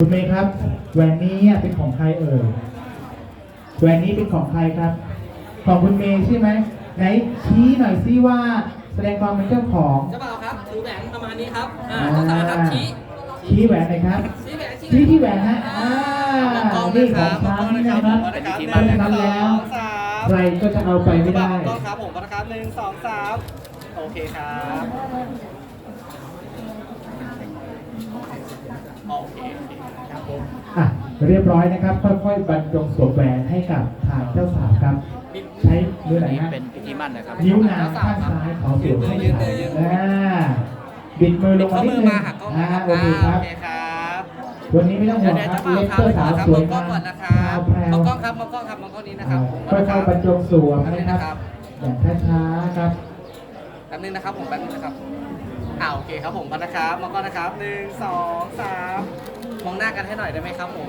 คุณเมย์ครับแหวนนี้เป็นของใครเอ่ยแหวนนี้เป็นของใครครับ ของคุณเมย์ใช่ไหมไหนชี้หน่อยซิว่าแสดงความเป็นเจ้าของ เจ้าบ่าวครับถือแหวนประมาณนี้ครับอ่าเจ้าสาวครับชี้ชี้แหวนหน่อยครับชี้แหวนชี้ชี้ที่แหวนฮะอ่าต้องนี่นะขคอรังบฉันต้องนะนะครับครับหนึ่งเพราะฉะนั้นแล้วสามใครก็จะเอาไปไม่ได้ต้องครับผมนะครับหนึ่งสองสามโอเคครับโอเคโอเคครับผมอะเรียบร้อยนะครับ ค่อยๆบรรจงสวมแหวนให้กับทางเจ้าสาวครับ ใช้มือไหนนี่ฮะเป็นพิธีมั่นนะครับนิ้วนางข้างซ้ายขอสวมให้ค่ะอ่าบิดมือลบิงดมาข้อนิดมือนึงมาหักกล้องอ่านะครับโอเคคอ่ารับโอเคครับวันนี้ไม่ต้องห่เดี๋ยววงเดี๋ยวครัเจ้าบบ่าวเลครับเตอร์สาวครับสมองวยกล้องงาก่อมนนะครับมองกล้องครับมองกล้องครับมองกล้องนี้นะคอ่ารับค่อยๆบรรจงสวมนะครับอย่างช้าๆครับแป๊บนึงนะครับผมแป๊บนึงนะครับอ่าโอเคครับผมพันนะครับมองกล้องนะครับหนึ่งสองสามมองห น้ากันให้หน่อยได้ไหมครับผม